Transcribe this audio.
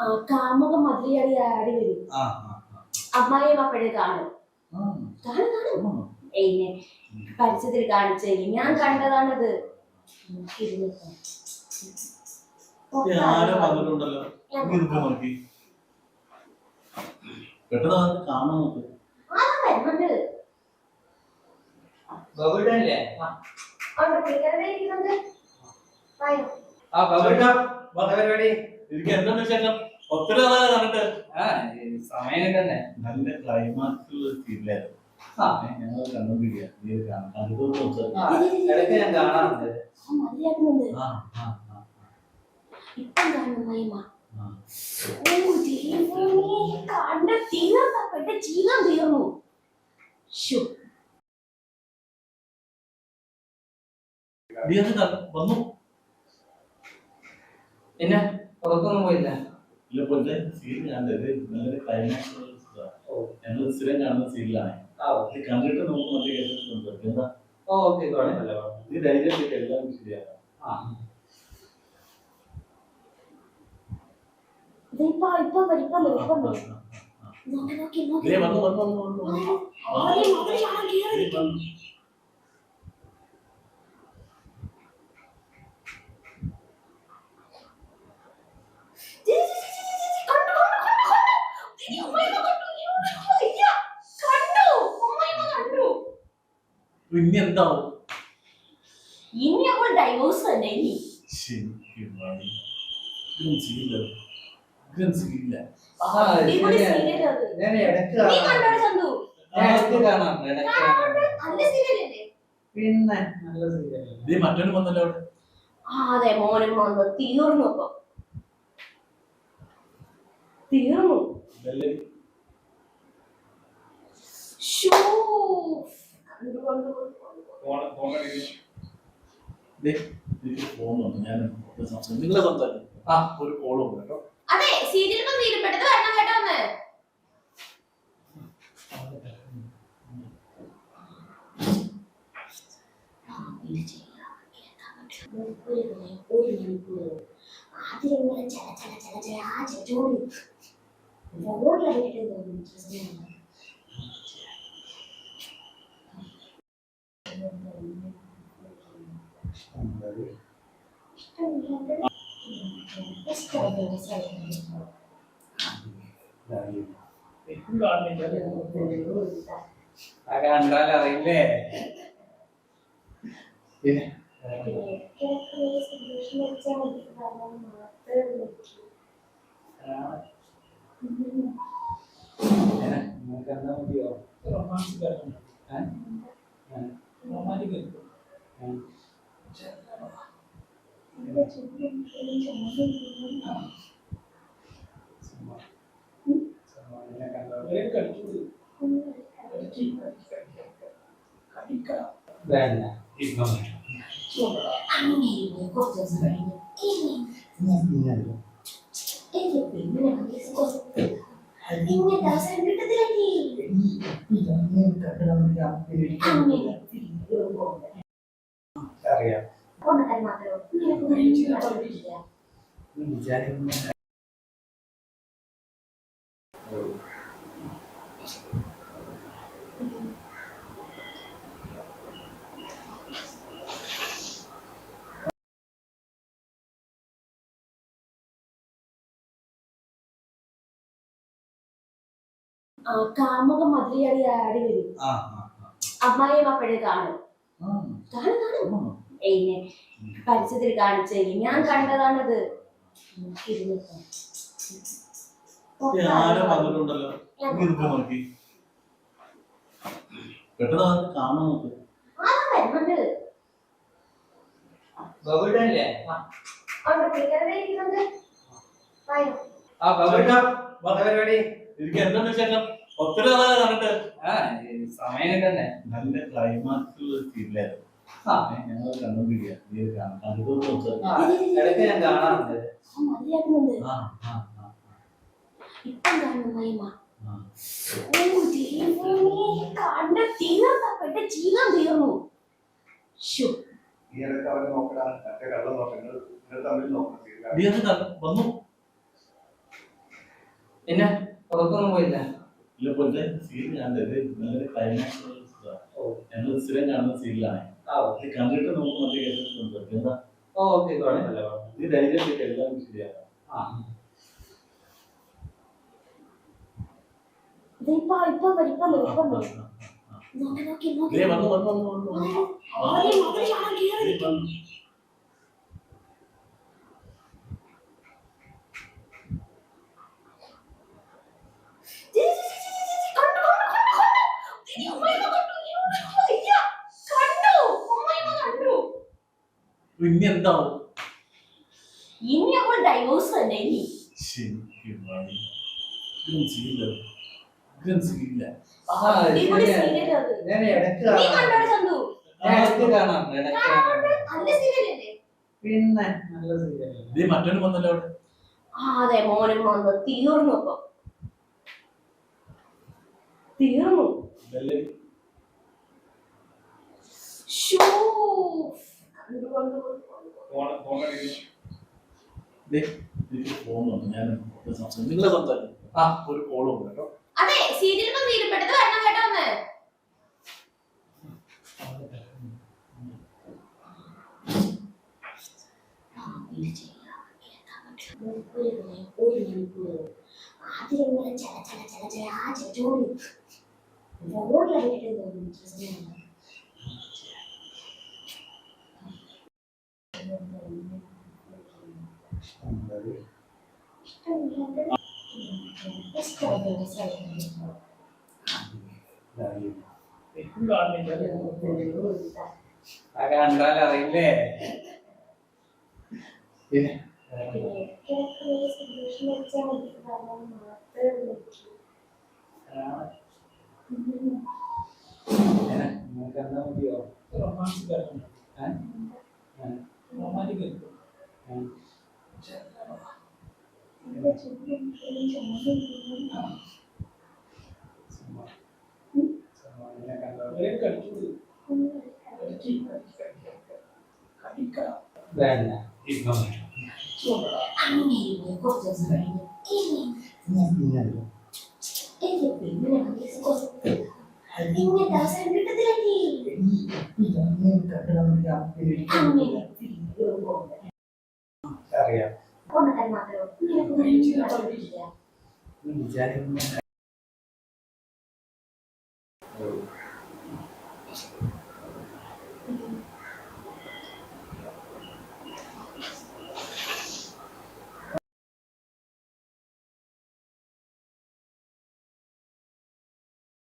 ആ, കാമുക മതിലിയാടി ആടി വരും. ആ ആ ആ. അമ്മായിയും അപ്പഴേ കാണും. കാണും കാണും. എന്നെ പരിചയത്തിൽ കാണിച്ചു ഞാൻ കണ്ടതാണത്. ആ. ബബിൾട്ട എന്താ പരിപാടി. എനിക്ക് എന്താണ് വിശേഷം? ഒത്തിരി നാളെ കണ്ടിട്ട്. സമയം തന്നെ നല്ല ക്ലൈമാക്സ് സീരിയലായിരുന്നു ആ. ഞങ്ങൾ കണ്ടോണ്ടിരിക്കുക നീ കാണാറുണ്ട്. ജീവൻ തീർന്നു. വന്നു. പിന്നെ? പുറത്തൊന്നും പോയില്ല ഇല്ല പൊന്നെ സീരിയൽ കണ്ടത് നല്ല ക്ലൈമാക്സ് ഓ. ഞങ്ങൾ സ്ഥിരം കാണുന്ന സീരിയലാണ് ആ ഇത് കണ്ടിട്ട് നമുക്ക് മറ്റേ കേസ് എന്താ ഓക്കെ. നീ ധൈര്യമായിട്ട് എല്ലാം ശരിയാണ് നോക്കി നോക്കി നോക്കി നീ വന്നു വന്നു വന്നു വന്നു വന്നു. ആദ്യം മതിലാണ് കേറി നീ വന്നു. ദേ, ദേ, ദേ, ദേ, ദേ, ദേ, കണ്ടു, കണ്ടു, കണ്ടു, കണ്ടു. ദേ, അമ്മായിമ്മ കണ്ടു. അയ്യോ, ഇല്ല. കണ്ടു. അമ്മായിമ്മ കണ്ടു. പിന്നെ എന്താവും ഇനി അവൾ ഡൈവോഴ്സ് തന്നെ ഇനി ശരിക്കും മതി. ഇതൊന്നും ചെയ്യില്ല ഇതൊന്നും ചെയ്യില്ല ആ, അടിപൊളി ശരിയാ. serial അത്. ഞാൻ ഇടയ്ക്ക് നീ കാണാറുണ്ട് കണ്ടോടെ ചന്തു ഞാൻ ഇടയ്ക്ക് കാണാറുണ്ട് ഇടയ്ക്ക് കാണാറുണ്ട് നല്ല സീരിയൽ അല്ലേ പിന്നെ നല്ല സീരിയൽ മറ്റൊരു വന്നല്ലോ അവിടെ. ആ അതെ മോനും വന്നു തീർന്നു ഇപ്പൊ. തീർന്നു. നിങ്ങളെ സംസാരിക്കും. ആ. ഒരു കോൾ വന്നു കേട്ടോ. അതെ സീരിയൽ ഇപ്പൊ തീരും. പെട്ടെന്ന് വരണം കേട്ടോ ഒന്ന്. ഒരു മണിക്കൂർ അതിലിങ്ങനെ ചല ചല ചല ചല ആ ചോടി. റോഡിലായിട്ട് ആ കണ്ടാൽ അറിയില്ലേ നിങ്ങൾക്ക് എന്താ മതിയോ ഏ? അവസരം കിട്ടത്തില്ലേ അങ്ങനെ അറിയാം കാമുക മതിലിയാടി ആടി വരും. ആ ആ ആ. അമ്മായിയും അപ്പഴേ കാണും. ആ. കാണും കാണും. എന്നെ പരസ്യത്തിൽ കാണിച്ചേരി ഞാൻ കണ്ടതാണത്. എനിക്ക് എന്താണ് വിശേഷം? ഒത്തിരി നാളെ കണ്ടിട്ട്. ആ ഈ സമയം തന്നെ. നല്ല ക്ലൈമാക്സ് ഞങ്ങൾ നീ ഇടയ്ക്ക് ഞാൻ കാണാറുണ്ട്. പിന്നെ പുറത്തൊന്നും പോയില്ല. ഇല്ല പൊന്നെ സീൻ കണ്ടത് നല്ലൊരു ക്ലൈമാക്സ് ഓ ഞങ്ങൾ സ്ഥിരം കാണുന്ന സീലാണ് ആ ഇത് കണ്ടിട്ട് നമുക്ക് മറ്റേ കേട്ടിട്ടുണ്ട് എന്താ. ഇത് ധൈര്യം എല്ലാം ശരിയാണ് ആ ഇതിപ്പോ ഇപ്പൊ വരും, ഇപ്പൊ വരും, ഇപ്പൊ ആ, വരും. ആ, ആ. നോക്കി നോക്കി നോക്കി പിന്നെ എന്താവും ഇനി ഡൈവോഴ്സ് തന്നെ ഇനി. ശരിക്കും പിന്നെ നല്ല സീരിയൽ ഇതേ മറ്റൊരു വന്നല്ലോ അവിടെ. ആ അതെ മോനും വന്നു. തീർന്നു തീർന്നു. നിങ്ങളെ സംസാരിക്കും ആ. ഒരു കോൾ ഉണ്ട് കേട്ടോ അതെ സീരിയൽ ഇപ്പൊ തീരും പെട്ടെന്ന് വരണം കേട്ടോ ഒന്ന് ആദ്യം ചല ചല ചല ചല ആ ചോടി ഫോണിലായിട്ട് ആ കണ്ടാൽ അറിയില്ലേ എന്താ മതിയോ ഏ? ഏ? bella, il bambino. അറിയാം